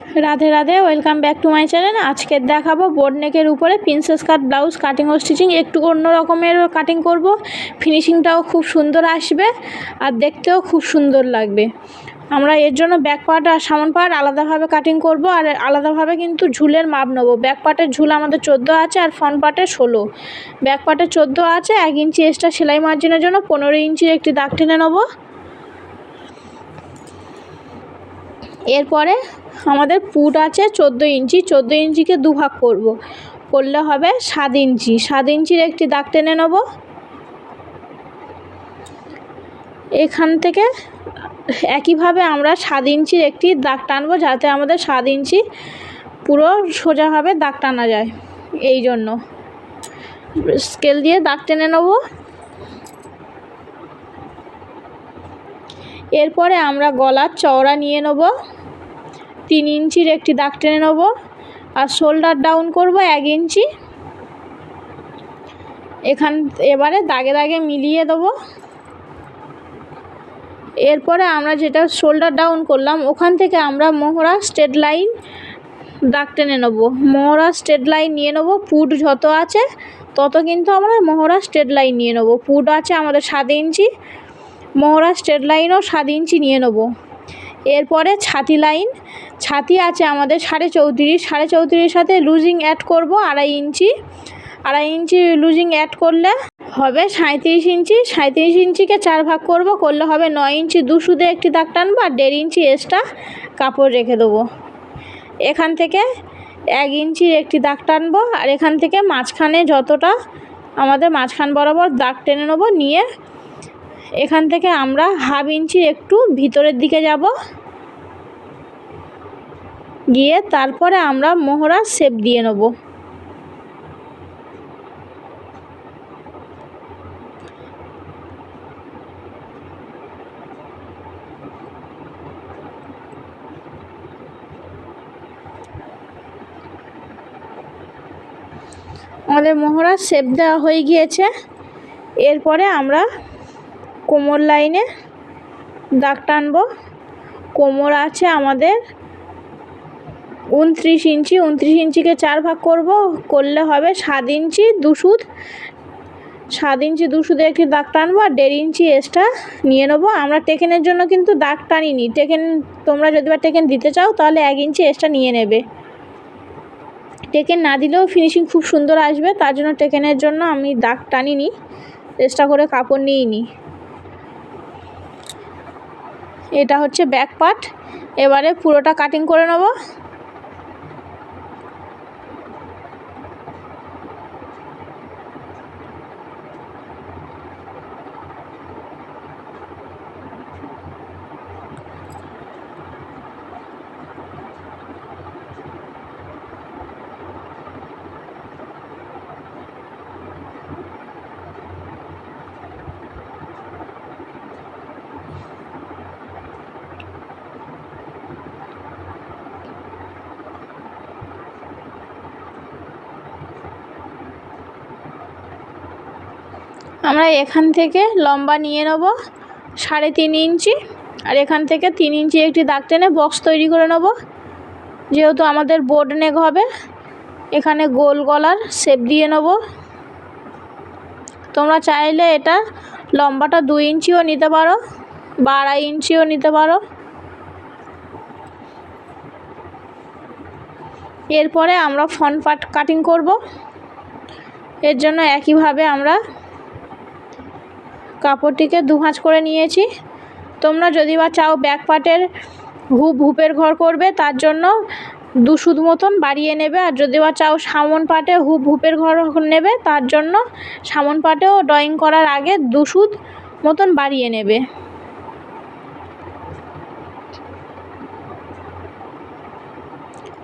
Radhe Radhe welcome back to my channel আজকে দেখাবো boat নেকের উপরে প্রিন্সেস কাট ব্লাউজ কাটিং ও স্টিচিং একটু অন্য রকমের কাটিং করব। ফিনিশিংটাও খুব সুন্দর আসবে আর দেখতেও খুব সুন্দর লাগবে। আমরা এর জন্য ব্যাক পার্ট আর সামন পার্ট আলাদাভাবে কাটিং করব আর আলাদাভাবে কিন্তু ঝুলের মাপ নেব। ব্যাক পার্টের ঝুল আমাদের চোদ্দ আছে আর ফ্রন্ট পার্টের ষোলো। ব্যাক পার্টের চোদ্দ আছে, এক ইঞ্চি এক্সট্রা সেলাই মার্জিনের জন্য পনেরো ইঞ্চির একটি দাগ টেনে নেব। এরপরে আমাদের পুট আছে চোদ্দ ইঞ্চি, চোদ্দ ইঞ্চিকে দু ভাগ করব। করলে হবে সাত ইঞ্চি। সাত ইঞ্চির একটি দাগ টেনে নেব। এখান থেকে একইভাবে আমরা সাত ইঞ্চির একটি দাগ টানবো যাতে আমাদের সাত ইঞ্চি পুরো সোজাভাবে দাগ টানা যায়। এই জন্য। স্কেল দিয়ে দাগ টেনে নেব। এরপরে আমরা গলার চওড়া নিয়ে নেব। তিন ইঞ্চির একটি দাগ টেনে নেব আর শোল্ডার ডাউন করব এক ইঞ্চি। এখান, এবারে দাগে দাগে মিলিয়ে দেবো। এরপরে আমরা যেটা শোল্ডার ডাউন করলাম, ওখান থেকে আমরা মোহরা স্ট্রেট লাইন দাগ টেনে নেব। মোহরা স্ট্রেট লাইন নিয়ে নেব, পুট যত আছে তত কিন্তু আমরা মোহরা স্ট্রেট লাইন নিয়ে নেব। পুট আছে আমাদের সাত ইঞ্চি মোহরা স্ট্রেট লাইনও সাত ইঞ্চি নিয়ে নেব। এরপরে ছাতি লাইন। ছাতি আছে আমাদের সাড়ে চৌত্রিশ, সাড়ে চৌত্রিশের সাথে লুজিং অ্যাড করব আড়াই ইঞ্চি। আড়াই ইঞ্চি লুজিং অ্যাড করলে হবে সাঁত্রিশ ইঞ্চি। সাঁত্রিশ ইঞ্চিকে চার ভাগ করব, করলে হবে নয় ইঞ্চি। দু সুদে একটি দাগ টানবো আর দেড় ইঞ্চি এক্সট্রা কাপড় রেখে দেবো। এখান থেকে এক ইঞ্চির একটি দাগ টানবো আর এখান থেকে মাঝখানে যতটা আমাদের মাঝখান বরাবর দাগ টেনে নেব নিয়ে এখান থেকে আমরা হাফ ইঞ্চির একটু ভিতরের দিকে যাব। গিয়ে তারপরে আমরা মোহরা শেপ দিয়ে নেব। আমাদের মোহরা শেপ দেওয়া হয়ে গিয়েছে। এরপরে আমরা কোমর লাইনে দাগ টানবো। কোমর আছে আমাদের উনত্রিশ ইঞ্চি। উনত্রিশ ইঞ্চিকে চার ভাগ করব। করলে হবে সাত ইঞ্চি দুশুদ সাত ইঞ্চি দুশুদে একটি দাগ টানবো আর দেড় ইঞ্চি এক্সট্রা নিয়ে নেব। আমরা টেকেনের জন্য কিন্তু দাগ টানিনি। টেকেন, তোমরা যদি বা টেকেন দিতে চাও তাহলে এক ইঞ্চি এক্সট্রা নিয়ে নেবে। টেকেন না দিলেও ফিনিশিং খুব সুন্দর আসবে। তার জন্য টেকেনের জন্য আমি দাগ টানিনি। এক্সট্রা করে কাপড় নিইনি। এটা হচ্ছে ব্যাক পার্ট এবারে পুরোটা কাটিং করে নেব। আমরা এখান থেকে লম্বা নিয়ে নেব সাড়ে তিন ইঞ্চি আর এখান থেকে তিন ইঞ্চি একটি দাগ টেনে বক্স তৈরি করে নেব। যেহেতু আমাদের বোর্ড নেক হবে, এখানে গোল গলার শেপ দিয়ে নেব। তোমরা চাইলে এটা লম্বাটা দু ইঞ্চিও নিতে পারো বা আড়াই ইঞ্চিও নিতে পারো। এরপরে আমরা ফ্রন্ট পার্ট কাটিং করব। এর জন্য একইভাবে আমরা কাপড়টিকে দু ভাঁজ করে নিয়েছি। তোমরা যদি বা চাও ব্যাক পার্টের হুপ হুপের ঘর করবে, তার জন্য দু সুদ মতন বাড়িয়ে নেবে। আর যদি বা চাও সামন পাটে হুপ হুপের ঘর নেবে, তার জন্য সামন পাটেও ড্রয়িং করার আগে দু সুদ মতন বাড়িয়ে নেবে।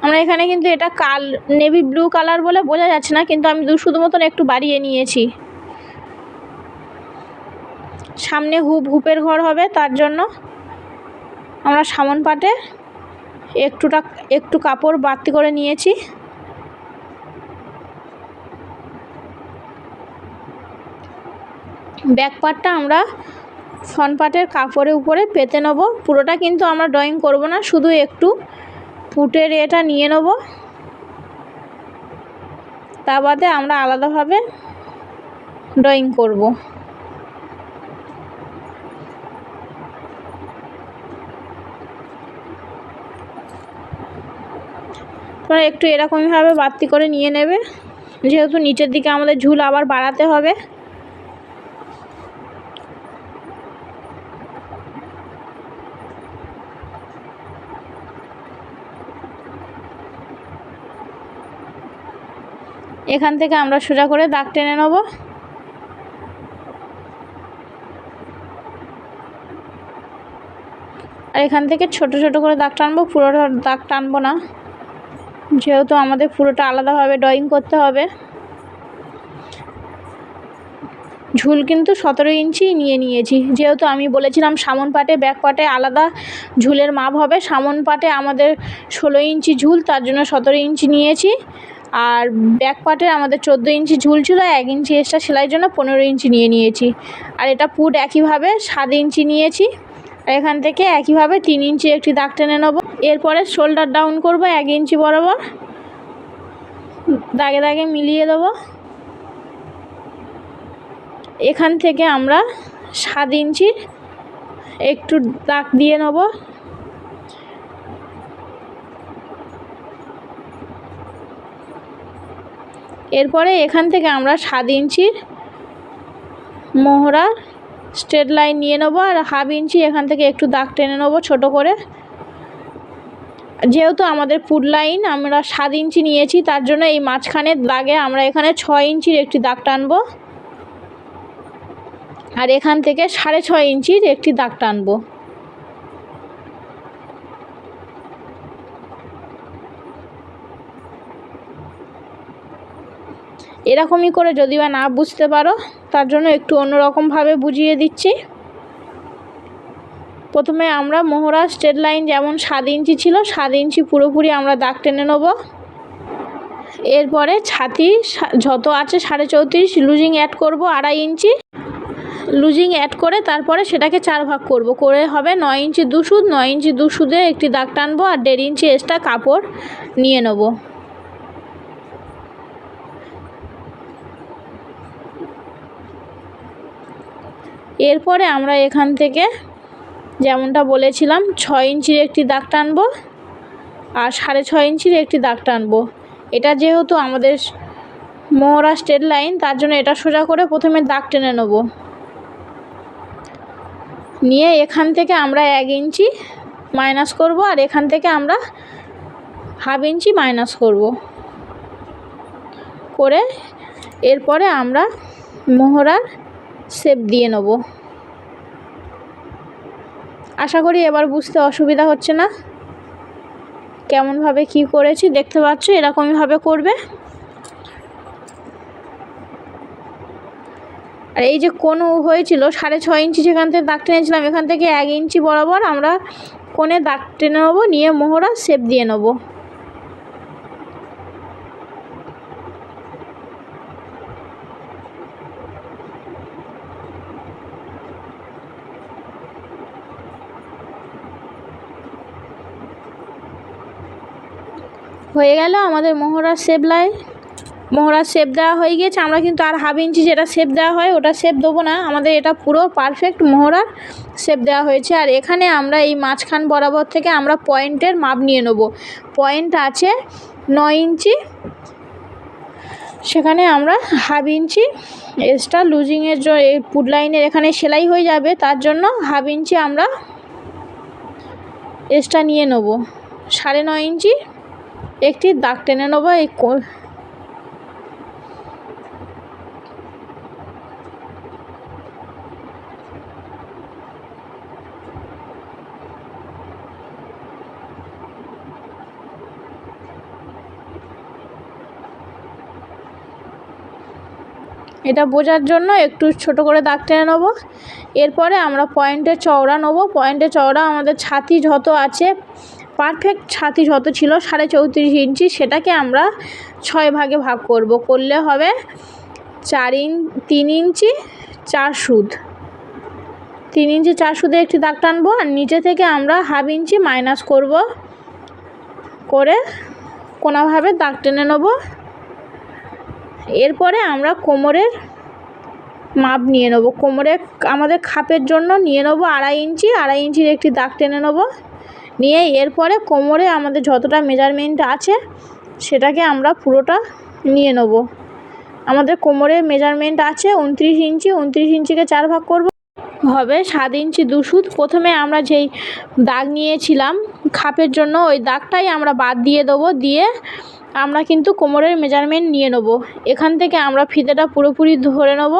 আমরা এখানে কিন্তু এটা কাল নেভি ব্লু কালার বলে বোঝা যাচ্ছে না, কিন্তু আমি দু মতন একটু বাড়িয়ে নিয়েছি। সামনে হুপ হুপের ঘর হবে, তার জন্য আমরা সামন পাটে একটুটা, একটু কাপড় বাড়তি করে নিয়েছি। ব্যাক পার্টটা আমরা ফ্রন্ট কাপড়ের উপরে পেতে নেব। পুরোটা কিন্তু আমরা ড্রয়িং করব না, শুধু একটু পুটের এটা নিয়ে নেব। তা বাদে আমরা আলাদাভাবে ড্রয়িং করব। তোমরা একটু এরকমভাবে বাড়তি করে নিয়ে নেবে। যেহেতু নিচের দিকে আমাদের ঝুল আবার বাড়াতে হবে। এখান থেকে আমরা সোজা করে দাগ টেনে নেব। আর এখান থেকে ছোট ছোট করে দাগ টানবো, পুরোটা দাগ টানবো না। যেহেতু আমাদের পুরোটা আলাদাভাবে ড্রয়িং করতে হবে। ঝুল কিন্তু সতেরো ইঞ্চি নিয়ে নিয়েছি। যেহেতু আমি বলেছিলাম সামন পাটে ব্যাক পাটে আলাদা ঝুলের মাপ হবে, সামন পাটে আমাদের ষোলো ইঞ্চি ঝুল, তার জন্য সতেরো ইঞ্চি নিয়েছি। আর ব্যাক পাটে আমাদের চোদ্দ ইঞ্চি ঝুল ছিল, এক ইঞ্চি এক্সট্রা সেলাইয়ের জন্য পনেরো ইঞ্চি নিয়ে নিয়েছি। আর এটা পুট একইভাবে সাত ইঞ্চি নিয়েছি। আর এখান থেকে একইভাবে তিন ইঞ্চি একটি দাগ টেনে নেব। এরপরে শোল্ডার ডাউন করব এক ইঞ্চি বরাবর। দাগে দাগে মিলিয়ে দেবো। এখান থেকে আমরা সাত ইঞ্চির একটু দাগ দিয়ে নেব। এরপরে এখান থেকে আমরা সাত ইঞ্চির মোহরা স্ট্রেট লাইন নিয়ে নেব আর হাফ ইঞ্চি এখান থেকে একটু দাগ টেনে নেব ছোট করে। যেহেতু আমাদের ফুড লাইন, আমরা সাত ইঞ্চি নিয়েছি, তার জন্য এই মাঝখানে দাগে আমরা এখানে ছয় ইঞ্চির একটি দাগ টানবো। আর এখান থেকে সাড়ে ছয় ইঞ্চির একটি দাগ টানবো। এরকমই করে যদি বা না বুঝতে পারো, তার জন্য একটু অন্যরকমভাবে বুঝিয়ে দিচ্ছি। প্রথমে আমরা মোহরা স্ট্রেট লাইন যেমন সাত ইঞ্চি ছিল, সাত ইঞ্চি পুরোপুরি আমরা দাগ টেনে নেব। এরপরে ছাতি যত আছে সাড়ে চৌত্রিশ, লুজিং অ্যাড করব আড়াই ইঞ্চি। লুজিং অ্যাড করে তারপরে সেটাকে চার ভাগ করব। করে হবে নয় ইঞ্চি দুসুদ, নয় ইঞ্চি দুসুদে একটি দাগ টানবো আর দেড় ইঞ্চি এক্সট্রা কাপড় নিয়ে নেব। এরপরে আমরা এখান থেকে যেমনটা বলেছিলাম, ছয় ইঞ্চির একটি দাগ টানবো আর সাড়ে ছয় ইঞ্চির একটি দাগ টানবো। এটা যেহেতু আমাদের মোহরা স্ট্রেট লাইন, তার জন্য এটা সোজা করে প্রথমে দাগ টেনে নেব। নিয়ে এখান থেকে আমরা এক ইঞ্চি মাইনাস করব আর এখান থেকে আমরা হাফ ইঞ্চি মাইনাস করব। করে এরপরে আমরা মোহরার শেপ দিয়ে নেব। আশা করি এবার বুঝতে অসুবিধা হচ্ছে না। কেমনভাবে কি করেছি দেখতে পাচ্ছ, এরকমইভাবে করবে। আর এই যে কোণ হয়েছিল, সাড়ে ছয় ইঞ্চি যেখান থেকে দাগ টেনেছিলাম এখান থেকে এক ইঞ্চি বরাবর আমরা কোণে দাগ টেনে নেব, নিয়ে মোহরা শেপ দিয়ে নেব। হয়ে গেল, আমাদের মোহরার লাই। মোহরার শেপ দেওয়া হয়ে গিয়েছে, আমরা কিন্তু আর হাফ ইঞ্চি যেটা শেপ দেওয়া হয়, ওটা শেপ দেবো না। আমাদের এটা পুরো পারফেক্ট মোহরার শেপ দেওয়া হয়েছে। আর এখানে আমরা এই মাঝখান বরাবর থেকে আমরা পয়েন্টের মাপ নিয়ে নেব। পয়েন্ট আছে নয় ইঞ্চি। সেখানে আমরা হাফ ইঞ্চি এক্সট্রা লুজিংয়ের জন্য এই পুড লাইনের এখানে সেলাই হয়ে যাবে, তার জন্য হাফ ইঞ্চি আমরা এক্সট্রা নিয়ে নেব। সাড়ে নয় ইঞ্চি। একটি দাগ টেনে নেব, এই এটা বোঝার জন্য একটু ছোট করে দাগ টেনে নেব। এরপরে আমরা পয়েন্টের চওড়া নেব। পয়েন্টের চওড়া আমাদের ছাতি যত আছে পারফেক্ট ছাতি যত ছিল, সাড়ে চৌত্রিশ ইঞ্চি, সেটাকে আমরা ছয় ভাগে ভাগ করব। করলে হবে চার ইঞ্চ তিন ইঞ্চি, চার সুদ। তিন ইঞ্চি, চার সুদে একটি দাগ টানবো, আর নিচে থেকে আমরা হাফ ইঞ্চি মাইনাস করব, করে কোনোভাবে দাগ টেনে নেব। এরপরে আমরা কোমরের মাপ নিয়ে নেব। কোমরে আমাদের খাপের জন্য নিয়ে নেব আড়াই ইঞ্চি, আড়াই ইঞ্চির একটি দাগ টেনে নেব। নিয়ে এরপরে কোমরে আমাদের যতটা মেজারমেন্ট আছে, সেটাকে আমরা পুরোটা নিয়ে নেব। আমাদের কোমরের মেজারমেন্ট আছে উনত্রিশ ইঞ্চি, উনত্রিশ ইঞ্চিকে চার ভাগ করব। হবে সাত ইঞ্চি দুশুদ প্রথমে আমরা যেই দাগ নিয়েছিলাম, খাপের জন্য ওই দাগটাই আমরা বাদ দিয়ে দেবো, দিয়ে আমরা কিন্তু কোমরের মেজারমেন্ট নিয়ে নেব। এখান থেকে আমরা ফিতেটা পুরোপুরি ধরে নেব।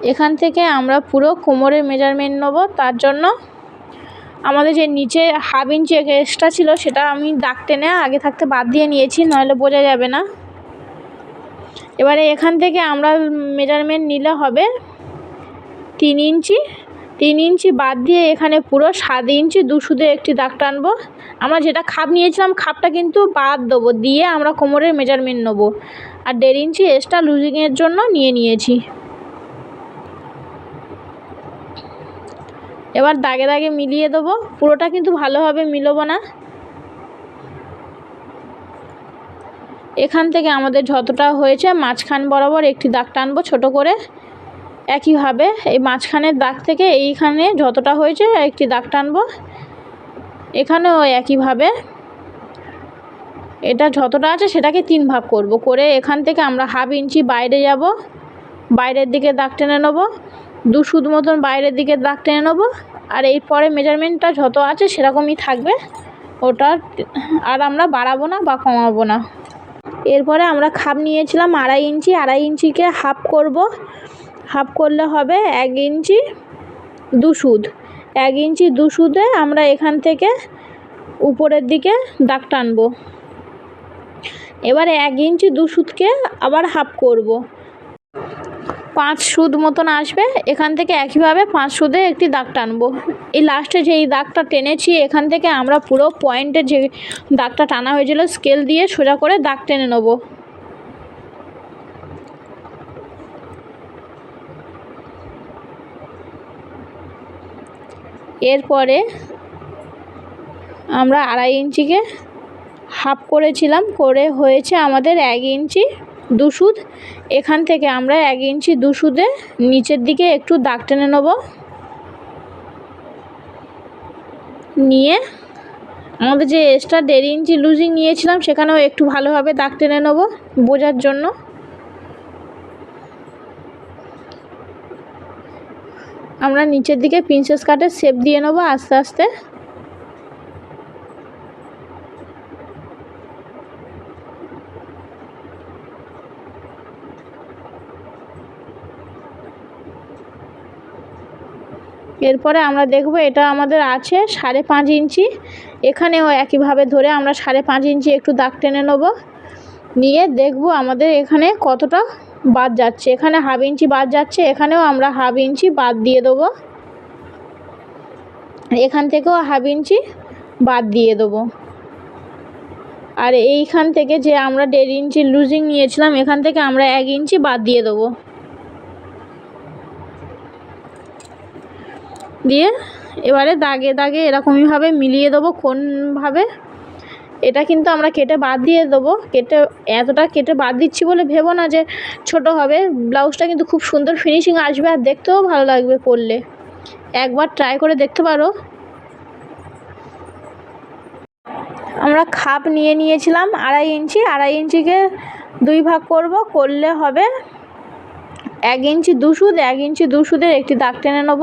এখান থেকে আমরা পুরো কোমরের মেজারমেন্ট নেব। তার জন্য আমাদের যে নিচে হাফ ইঞ্চি এক্সট্রা ছিল, সেটা আমি দাগ টেনে আগে থাকতে বাদ দিয়ে নিয়েছি, নইলে বোঝা যাবে না। এবারে এখান থেকে আমরা মেজারমেন্ট নিলে হবে তিন ইঞ্চি। তিন ইঞ্চি বাদ দিয়ে এখানে পুরো সাত ইঞ্চি দুশুদে একটি দাগ টানবো। আমরা যেটা খাপ নিয়েছিলাম, খাপটা কিন্তু বাদ দেবো, দিয়ে আমরা কোমরের মেজারমেন্ট নেব। আর দেড় ইঞ্চি এক্সট্রা লুজিংয়ের জন্য নিয়ে নিয়েছি। এবার দাগে দাগে মিলিয়ে দেবো। পুরোটা কিন্তু ভালোভাবে মিলবো না। এখান থেকে আমাদের যতটা হয়েছে, মাঝখান বরাবর একটি দাগ টানবো ছোট করে। একইভাবে এই মাঝখানের দাগ থেকে এইখানে যতটা হয়েছে, একটি দাগ টানবো। এখানেও একইভাবে। এটা যতটা আছে সেটাকে তিন ভাগ করব। করে এখান থেকে আমরা হাফ ইঞ্চি বাইরে যাব। বাইরের দিকে দাগ টেনে নেব। দু সুদ মতন বাইরের দিকে দাগ টেনে নেব। আর এরপরে মেজারমেন্টটা যত আছে সেরকমই থাকবে। ওটা আর আমরা বাড়াবো না বা কমাবো না। এরপরে আমরা খাপ নিয়েছিলাম আড়াই ইঞ্চি। আড়াই ইঞ্চিকে হাফ করব। হাফ করলে হবে এক ইঞ্চি দু সুদ। এক ইঞ্চি দু সুদে আমরা এখান থেকে উপরের দিকে দাগ টানবো। এবারে এক ইঞ্চি দু সুদকে আবার হাফ করব। পাঁচ সুদ মতন আসবে, এখান থেকে একইভাবে পাঁচ সুদে একটি দাগ টানবো। এই লাস্টে যে এই দাগটা টেনেছি, এখান থেকে আমরা পুরো পয়েন্টে যে দাগটা টানা হয়েছিল স্কেল দিয়ে সোজা করে দাগ টেনে নেব। এরপরে আমরা আড়াই ইঞ্চিকে হাফ করেছিলাম, করে হয়েছে আমাদের এক ইঞ্চি। দুশুদ এখান থেকে আমরা এক ইঞ্চি দুশুদে নিচের দিকে একটু দাগ টেনে নেব। নিয়ে আমাদের যে এক্সট্রা দেড় ইঞ্চি লুজিং নিয়েছিলাম, সেখানেও একটু ভালোভাবে দাগ টেনে নেব বোঝার জন্য। আমরা নিচের দিকে প্রিন্সেস কাটের শেপ দিয়ে নেব আস্তে আস্তে। এরপরে আমরা দেখব এটা আমাদের আছে সাড়ে পাঁচ ইঞ্চি। এখানেও একইভাবে ধরে আমরা সাড়ে পাঁচ ইঞ্চি একটু দাগ টেনে নেব। নিয়ে দেখব আমাদের এখানে কতটা বাদ যাচ্ছে। এখানে হাফ ইঞ্চি বাদ যাচ্ছে, এখানেও আমরা হাফ ইঞ্চি বাদ দিয়ে দেবো। এখান থেকেও হাফ ইঞ্চি বাদ দিয়ে দেবো। আর এইখান থেকে যে আমরা দেড় ইঞ্চি লুজিং নিয়েছিলাম, এখান থেকে আমরা এক ইঞ্চি বাদ দিয়ে দেবো। দিয়ে এবারে দাগে দাগে এরকমইভাবে মিলিয়ে দেবো কোনভাবে, এটা কিন্তু আমরা কেটে বাদ দিয়ে দেবো। কেটে, এতটা কেটে বাদ দিচ্ছি বলে ভেবো না যে ছোট হবে। ব্লাউজটা কিন্তু খুব সুন্দর ফিনিশিং আসবে আর দেখতেও ভালো লাগবে পরলে। একবার ট্রাই করে দেখতে পারো। আমরা খাপ নিয়ে নিয়েছিলাম আড়াই ইঞ্চি। আড়াই ইঞ্চিকে দুই ভাগ করব, করলে হবে এক ইঞ্চি দুশুদ এক ইঞ্চি দুশুদের একটি দাগ টেনে নেব।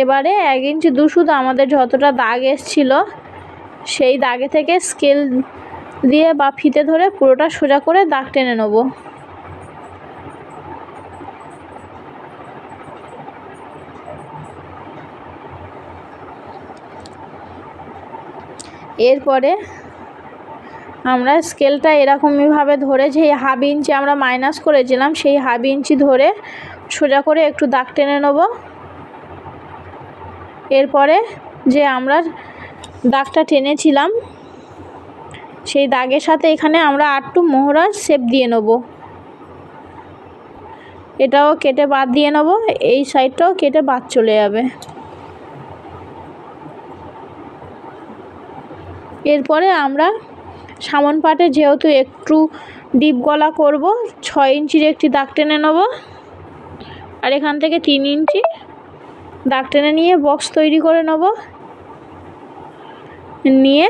এবারে এক ইঞ্চি দুশুদ আমাদের যতটা দাগ এসছিল, সেই দাগে থেকে স্কেল দিয়ে বা ফিতে ধরে পুরোটা সোজা করে দাগ টেনে নেব। এরপরে আমরা স্কেলটা এরকমইভাবে ধরে যে হাফ ইঞ্চি আমরা মাইনাস করেছিলাম, সেই হাফ ইঞ্চি ধরে সোজা করে একটু দাগ টেনে নেব। এরপরে যে আমরা দাগটা টেনেছিলাম, সেই দাগের সাথে এখানে আমরা আটটু মোহরার শেপ দিয়ে নেব। এটাও কেটে বাদ দিয়ে নেব, এই সাইডটাও কেটে বাদ চলে যাবে। এরপরে আমরা সামন পাটে যেহেতু একটু ডিপ গলা করব, ছয় ইঞ্চির একটি দাগ টেনে নেব। আর এখান থেকে তিন ইঞ্চি দাগ টেনে নিয়ে বক্স তৈরি করে নেব। নিয়ে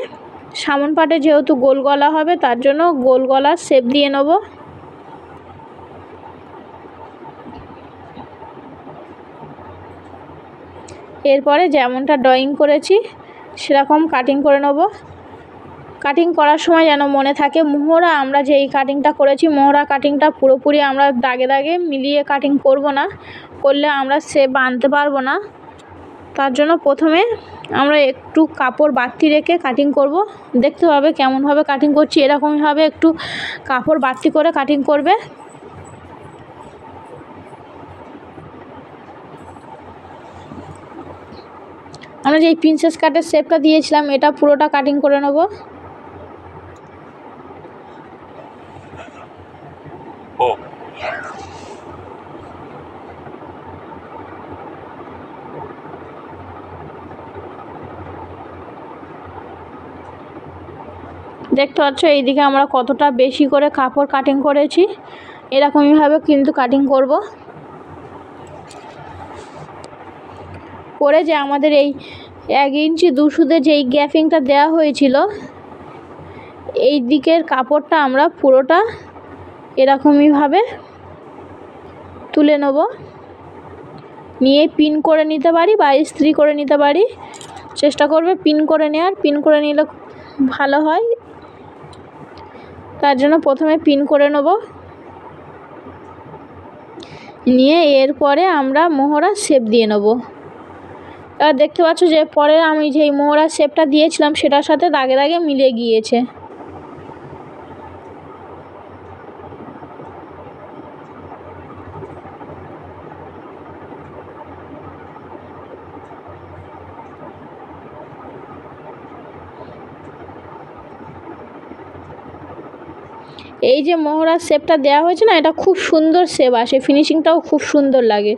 সামন পাটে যেহেতু গোল গলা হবে, তার জন্য গোল গলার শেপ দিয়ে নেব। এরপরে যেমনটা ড্রয়িং করেছি, সেরকম কাটিং করে নেব। কাটিং করার সময় যেন মনে থাকে, মোহরা, আমরা যে এই কাটিংটা করেছি, মোহরা কাটিংটা পুরোপুরি আমরা দাগে দাগে মিলিয়ে কাটিং করব না, করলে আমরা সে বাঁধতে পারব না। তার জন্য প্রথমে আমরা একটু কাপড় বাড়তি রেখে কাটিং করব। দেখতে হবে কেমনভাবে কাটিং করছি এরকমভাবে একটু কাপড় বাড়তি করে কাটিং করবে। আমরা যে প্রিন্সেস কাটের শেপটা দিয়েছিলাম, এটা পুরোটা কাটিং করে নেব। ও। দেখতে পাচ্ছ, এইদিকে আমরা কতটা বেশি করে কাপড় কাটিং করেছি। এরকমইভাবে কিন্তু কাটিং করব। করে যে আমাদের এই এক ইঞ্চি দুশুতে যেই গ্যাপিংটা দেওয়া হয়েছিল, এই দিকের কাপড়টা আমরা পুরোটা এরকমইভাবে তুলে নেব। নিয়ে পিন করে নিতে পারি বা ইস্ত্রি করে নিতে পারি। চেষ্টা করবে পিন করে নেওয়ার পিন করে নিলে ভালো হয়। তার জন্য প্রথমে পিন করে নেব। নিয়ে এরপরে আমরা মোহরা শেপ দিয়ে নেব। দেখতে পাচ্ছ যে পরে আমি যেই মোহরা শেপটা দিয়েছিলাম সেটার সাথে দাগে দাগে মিলে গিয়েছে। এই যে মোহরার শেপটা দেওয়া হয়েছে না, এটা খুব সুন্দর শেপ আসে ফিনিশিংটাও খুব সুন্দর লাগে।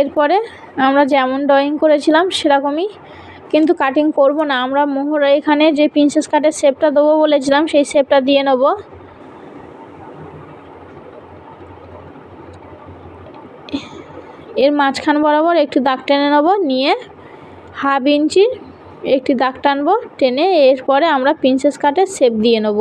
এরপরে আমরা যেমন ড্রয়িং করেছিলাম, সেরকমই কিন্তু কাটিং করব না। আমরা মোহরা এখানে যে প্রিন্সেস কাটের শেপটা দেবো বলেছিলাম, সেই শেপটা দিয়ে নেব। এর মাঝখান বরাবর একটু দাগ টেনে নেব, নিয়ে হাফ ইঞ্চির একটি দাগ টানবো, টেনে এরপরে আমরা প্রিন্সেস কাটের শেপ দিয়ে নেব।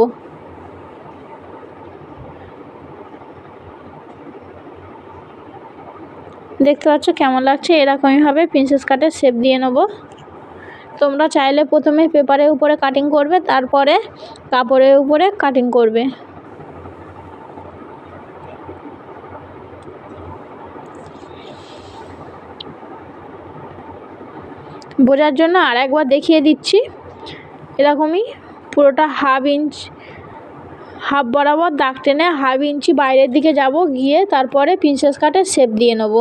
দেখতে পাচ্ছ কেমন লাগছে? এরকমইভাবে প্রিন্সেস কাটের শেপ দিয়ে নেব। তোমরা চাইলে প্রথমে পেপারের উপরে কাটিং করবে, তারপরে কাপড়ের উপরে কাটিং করবে। বোঝার জন্য আর একবার দেখিয়ে দিচ্ছি। এরকমই পুরোটা হাফ ইঞ্চ, হাফ বরাবর দাগ টেনে হাফ ইঞ্চি বাইরের দিকে যাব, গিয়ে তারপরে প্রিন্সেস কাটের শেপ দিয়ে নেব।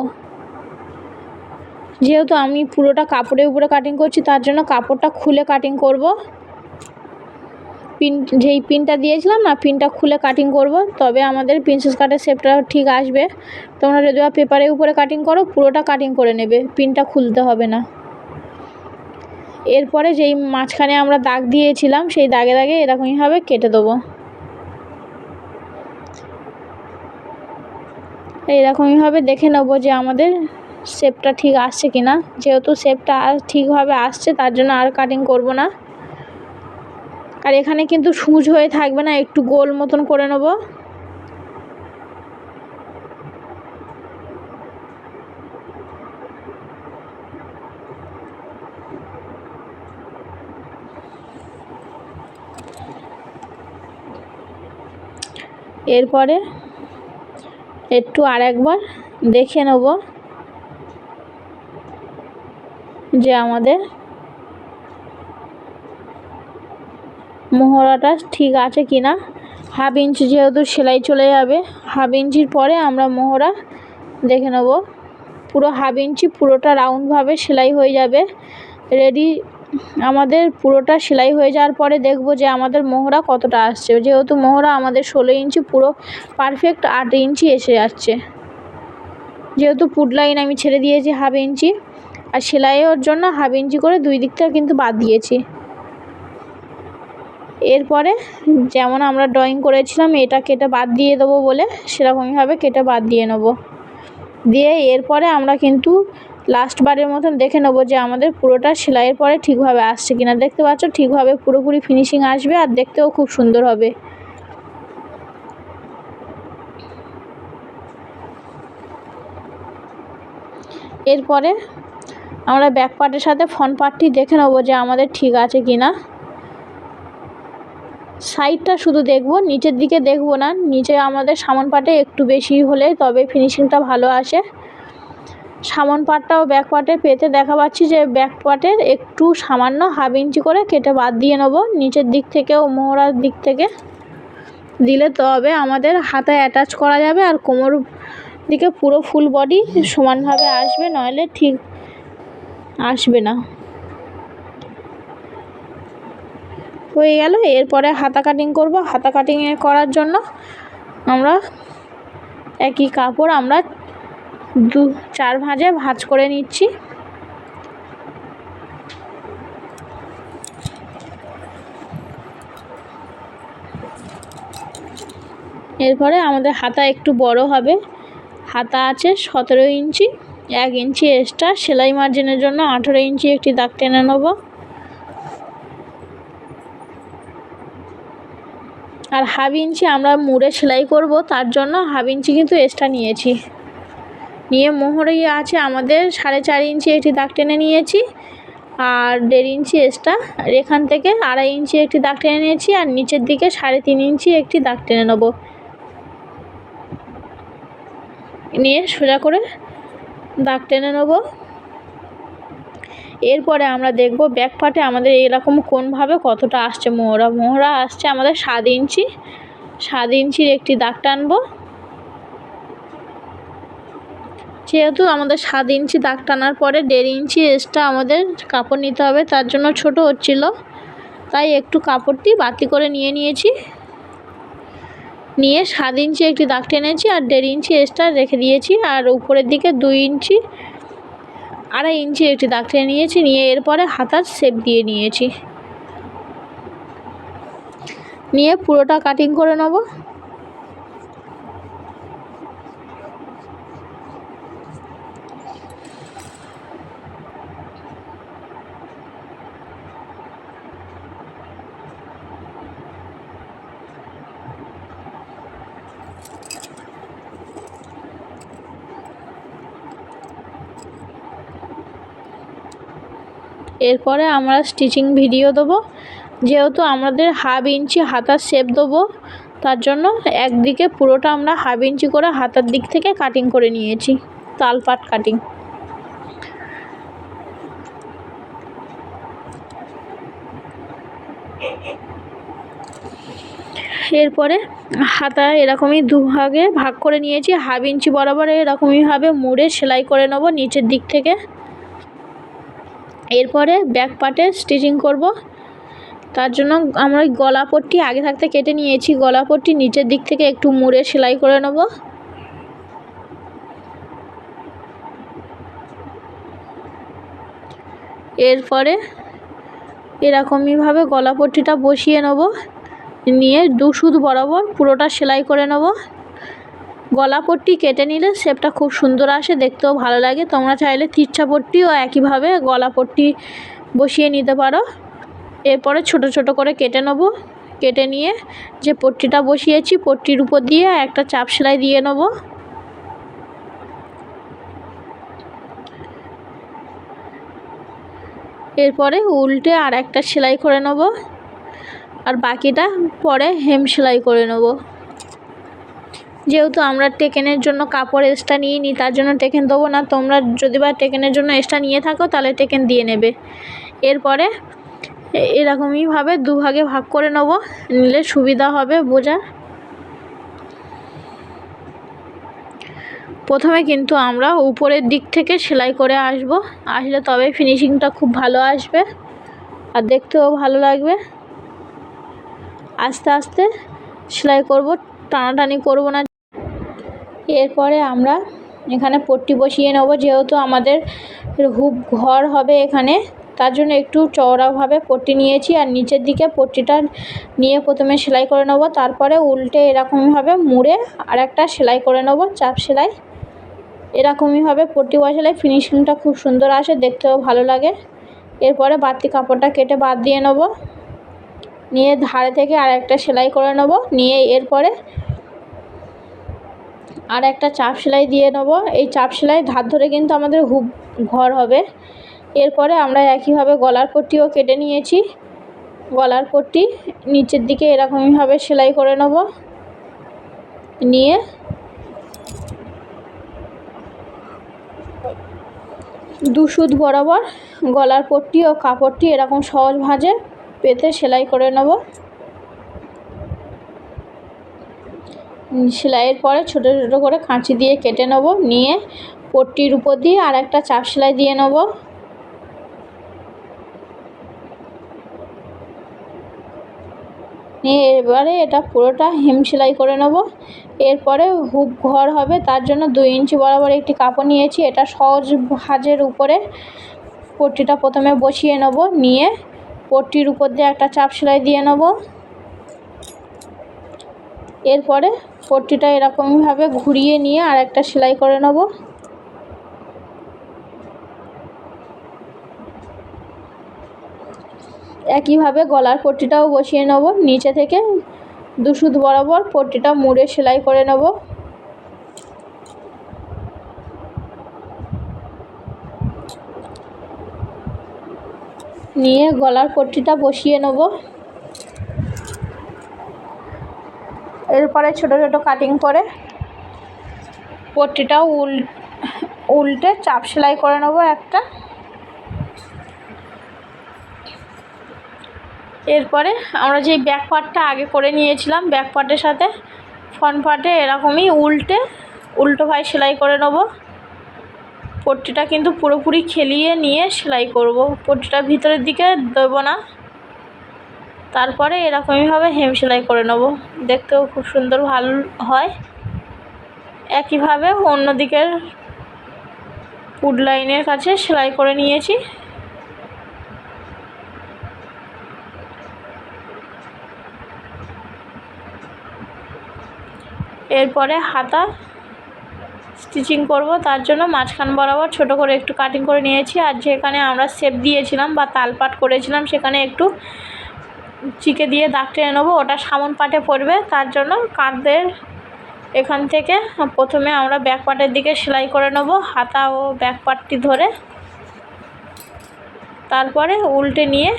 যেহেতু আমি পুরোটা কাপড়ের উপরে কাটিং করছি, তার জন্য কাপড়টা খুলে কাটিং করব। পিন যেই পিনটা দিয়েছিলাম না পিনটা খুলে কাটিং করব, তবে আমাদের প্রিন্সেস কাটের শেপটা ঠিক আসবে। তোমরা যদি পেপারের উপরে কাটিং করো, পুরোটা কাটিং করে নেবে পিনটা খুলতে হবে না। এরপরে যেই মাঝখানে আমরা দাগ দিয়েছিলাম, সেই দাগে দাগে এরকমইভাবে কেটে দেবো। এইরকমইভাবে দেখে নেব যে আমাদের শেপটা ঠিক আসছে কি না যেহেতু শেপটা ঠিকভাবে আসছে, তার জন্য আর কাটিং করব না। আর এখানে কিন্তু সূচ হয়ে থাকবে না, একটু গোল মতন করে নেব। এরপরে একটু আর একবার দেখে নেব যে আমাদের মোহরাটা ঠিক আছে কি না। হাফ ইঞ্চি যেহেতু সেলাই চলে যাবে, হাফ ইঞ্চির পরে আমরা মোহরা দেখে নেব। পুরো হাফ ইঞ্চি পুরোটা রাউন্ডভাবে সেলাই হয়ে যাবে। রেডি আমাদের পুরোটা সেলাই হয়ে যাওয়ার পরে দেখব যে আমাদের মোহরা কতটা আসছে। যেহেতু মোহরা আমাদের ষোলো ইঞ্চি, পুরো পারফেক্ট আট ইঞ্চি এসে যাচ্ছে। যেহেতু পুট লাইন আমি ছেড়ে দিয়েছি হাফ ইঞ্চি, আর সেলাইয়ের জন্য হাফ ইঞ্চি করে দুই দিকটা কিন্তু বাদ দিয়েছি। এরপরে যেমন আমরা ড্রয়িং করেছিলাম এটা কেটে বাদ দিয়ে দেবো বলে সেরকমইভাবে কেটে বাদ দিয়ে নেব। দিয়ে এরপরে আমরা কিন্তু লাস্ট বারের মতন দেখে নেব যে আমাদের পুরোটা সেলাইয়ের পরে ঠিকভাবে আসছে কিনা। দেখতে পাচ্ছ, ঠিকভাবে পুরোপুরি ফিনিশিং আসবে আর দেখতেও খুব সুন্দর হবে। এরপরে আমরা ব্যাক পার্টের সাথে ফ্রন্ট পার্টটি দেখে নেব যে আমাদের ঠিক আছে কি না সাইডটা শুধু দেখব, নিচের দিকে দেখব না। নিচে আমাদের সামন পাটে একটু বেশি হলে তবে ফিনিশিংটা ভালো আসে। সামন পাটটাও ব্যাক পার্টে পেতে দেখা পাচ্ছি যে ব্যাক পার্টের একটু সামান্য হাফ ইঞ্চি করে কেটে বাদ দিয়ে নেব। নিচের দিক থেকে ও মোহরার দিক থেকে দিলে তবে আমাদের হাতায় অ্যাটাচ করা যাবে আর কোমর দিকে পুরো ফুল বডি সমানভাবে আসবে, নইলে ঠিক আসবে না। হয়ে গেল, এরপরে হাতা কাটিং করব। হাতা কাটিং করার জন্য আমরা একই কাপড় আমরা দু চার ভাঁজে ভাঁজ করে নিচ্ছি। এরপরে আমাদের হাতা একটু বড় হবে। হাতা আছে সতেরো ইঞ্চি, এক ইঞ্চি এক্সট্রা সেলাই মার্জিনের জন্য আঠেরো ইঞ্চি একটি দাগ টেনে নেব। আর হাফ ইঞ্চি আমরা মুড়ে সেলাই করব, তার জন্য হাফ ইঞ্চি কিন্তু এক্সট্রা নিয়েছি। নিয়ে মোহরে আছে আমাদের। সাড়ে চার ইঞ্চি একটি দাগ টেনে নিয়েছি আর দেড় ইঞ্চি এক্সট্রা এখান থেকে আড়াই ইঞ্চি একটি দাগ টেনে নিয়েছি আর নিচের দিকে সাড়ে তিন ইঞ্চি একটি দাগ টেনে নেব। নিয়ে সোজা করে দাগ টেনে নেব। এরপরে আমরা দেখব ব্যাক পার্টে আমাদের এরকম কোনভাবে কতটা আসছে মোহরা। মোহরা আসছে আমাদের সাত ইঞ্চি। সাত ইঞ্চির একটি দাগ টানবো। যেহেতু আমাদের সাত ইঞ্চি দাগ টানার পরে দেড় ইঞ্চি এক্সট্রা আমাদের কাপড় নিতে হবে, তার জন্য ছোট হচ্ছিল। তাই একটু কাপড়টি বাতি করে নিয়ে নিয়েছি। নিয়ে সাত ইঞ্চি একটি দাগ টেনেছি আর দেড় ইঞ্চি এক্সট্রা রেখে দিয়েছি আর উপরের দিকে দুই ইঞ্চি, আড়াই ইঞ্চি একটি দাগ টেনে নিয়েছি, নিয়ে এরপরে হাতার শেপ দিয়ে নিয়েছি। নিয়ে পুরোটা কাটিং করে নেব। এরপরে আমরা স্টিচিং ভিডিও দেবো। যেহেতু আমাদের হাফ ইঞ্চি হাতার শেপ দেবো, তার জন্য একদিকে পুরোটা আমরা হাফ ইঞ্চি করে হাতার দিক থেকে কাটিং করে নিয়েছি তালপাট কাটিং এরপরে হাতা এরকমই দুভাগে ভাগ করে নিয়েছি হাফ ইঞ্চি বরাবর এরকমইভাবে মুড়ে সেলাই করে নেব নিচের দিক থেকে। এরপরে ব্যাক পার্টে স্টিচিং করব। তার জন্য আমরা ওই গলা পট্টি আগে থাকতে কেটে নিয়েছি। গলা পট্টি নিচের দিক থেকে একটু মুড়ে সেলাই করে নেব। এরপরে এরকমইভাবে গলা পট্টিটা বসিয়ে নেব। নিয়ে দু সুদ বরাবর পুরোটা সেলাই করে নেব। গলা পট্টি কেটে নিলে শেপটা খুব সুন্দর আসে, দেখতেও ভালো লাগে। তোমরা চাইলে তিরছা পট্টিও একইভাবে গলা পট্টি বসিয়ে নিতে পারো। এরপরে ছোট ছোট করে কেটে নেব। কেটে নিয়ে যে পট্টিটা বসিয়েছি, পট্টির উপর দিয়ে একটা চাপ সেলাই দিয়ে নেব। এরপরে উল্টে আর একটা সেলাই করে নেব। আর বাকিটা পরে হেম সেলাই করে নেব। যেহেতু আমরা টেকেনের জন্য কাপড় এক্সট্রা নিই তার জন্য টেকেন দেবো না। তোমরা যদি বা টেকেনের জন্য এক্সট্রা নিয়ে থাকো, তাহলে টেকেন দিয়ে নেবে। এরপরে এরকমইভাবে দুভাগে ভাগ করে নেব। নিলে সুবিধা হবে বোঝা। প্রথমে কিন্তু আমরা উপরের দিক থেকে সেলাই করে আসব। আসলে তবে ফিনিশিংটা খুব ভালো আসবে আর দেখতেও ভালো লাগবে। আস্তে আস্তে সেলাই করব, টানাটানি করব না। এরপরে আমরা এখানে পট্টি বসিয়ে নেব, যেহেতু আমাদের হুপ ঘর হবে এখানে। তার জন্য একটু চওড়াভাবে পট্টি নিয়েছি, আর নিচের দিকে পট্টিটা নিয়ে প্রথমে সেলাই করে নেব। তারপরে উল্টে এরকমভাবে মুড়ে আর একটা সেলাই করে নেব, চাপ সেলাই। এরকমইভাবে পট্টি বসালে ফিনিশিংটা খুব সুন্দর আসে, দেখতেও ভালো লাগে। এরপরে বাড়তি কাপড়টা কেটে বাদ দিয়ে নেব। নিয়ে ধারে থেকে আর একটা সেলাই করে নেব। নিয়ে এরপরে আর একটা চাপ সেলাই দিয়ে নেব। এই চাপ সেলাই ধার ধরে কিন্তু আমাদের হুপ ঘর হবে। এরপরে আমরা একইভাবে গলার পট্টিও কেটে নিয়েছি। গলার পট্টি নিচের দিকে এরকমইভাবে সেলাই করে নেব। নিয়ে দু সুদ বরাবর গলার পট্টি ও কাপড়টি এরকম সহজ ভাঁজে পেতে সেলাই করে নেব। সেলাইয়ের পরে ছোটো ছোটো করে কাঁচি দিয়ে কেটে নেব, নিয়ে পট্টির উপর দিয়ে আর একটা চাপ সেলাই দিয়ে নেব। নিয়ে এবারে এটা পুরোটা হেম সেলাই করে নেব। এরপরে হুপ ঘর হবে, তার জন্য দুই ইঞ্চি বরাবর একটি কাপড় নিয়েছি, এটা সহজ ভাজের উপরে পট্টিটা প্রথমে বসিয়ে নেব, নিয়ে পট্টির উপর দিয়ে একটা চাপ সেলাই দিয়ে নেব। এরপরে পট্টিটা এরকমভাবে ঘুরিয়ে নিয়ে আর একটা সেলাই করে নেব। একইভাবে গলার পট্টিটাও বসিয়ে নেব, নিচে থেকে দুশুদ বরাবর পট্টিটা মুড়ে সেলাই করে নেব। নিয়ে গলার পট্টিটা বসিয়ে নেব। এরপরে ছোটো ছোটো কাটিং করে পট্টিটাও উল, উল্টে চাপ সেলাই করে নেব একটা। এরপরে আমরা যেই ব্যাক পার্টটা আগে করে নিয়েছিলাম ব্যাক পার্টের সাথে ফ্রন্ট পার্টে এরকমই উল্টে উল্টো ভাই সেলাই করে নেব। পট্টিটা কিন্তু পুরোপুরি খেলিয়ে নিয়ে সেলাই করব। পট্টিটা ভিতরের দিকে দেবো না। তারপরে এরকমইভাবে হেম সেলাই করে নেব। দেখতেও খুব সুন্দর ভালো হয়। একইভাবে অন্য দিকের পুড লাইনের কাছে সেলাই করে নিয়েছি। এরপরে হাতা স্টিচিং করব, তার জন্য মাঝখান বরাবর ছোট করে একটু কাটিং করে নিয়েছি। আর যেখানে আমরা শেপ দিয়েছিলাম বা তালপাট করেছিলাম, সেখানে একটু চিকে দিয়ে দাগ টেনে নেব, ওটা সামন পাটে পড়বে, তার জন্য কাঁধের এখান থেকে প্রথমে আমরা ব্যাক পার্টের দিকে সেলাই করে নেব, হাতা ও ব্যাক পার্টটি ধরে। তারপরে উল্টে নিয়ে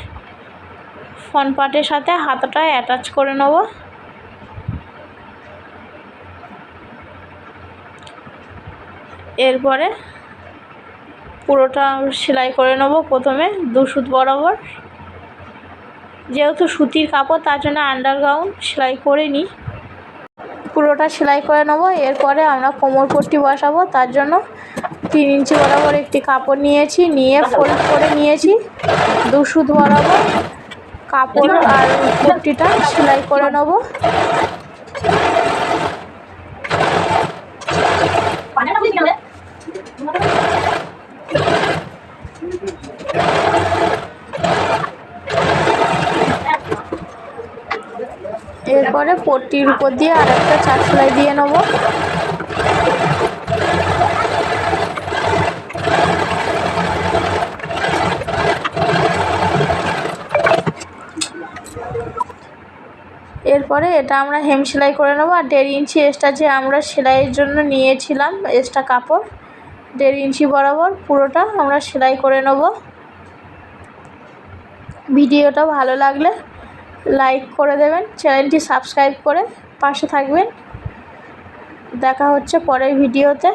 ফন পার্টের সাথে হাতাটা অ্যাটাচ করে নেব। এরপরে পুরোটা সেলাই করে নেব প্রথমে, দু সুত বরাবর। যেহেতু সুতির কাপড়, তার জন্য আন্ডারগ্রাউন্ড সেলাই করে নিই পুরোটা সেলাই করে নেব, এরপরে আমরা কোমর পট্টি বসাবো। তার জন্য তিন ইঞ্চি বরাবর একটি কাপড় নিয়েছি, নিয়ে ফোল্ড করে নিয়েছি। দুশুদ বরাবর কাপড় আর পট্টিটা সেলাই করে নেব এরপরে পট্টির উপর দিয়ে আর একটা চার সেলাই দিয়ে নেব। এরপরে এটা আমরা হেম সেলাই করে নেব। আর দেড় ইঞ্চি এক্সট্রা যে আমরা সেলাইয়ের জন্য নিয়েছিলাম এক্সট্রা কাপড়, দেড় ইঞ্চি বরাবর পুরোটা আমরা সেলাই করে নেব। ভিডিওটা ভালো লাগলে লাইক করে দেবেন চ্যানেলটি সাবস্ক্রাইব করে পাশে থাকবেন। দেখা হচ্ছে পরের ভিডিওতে।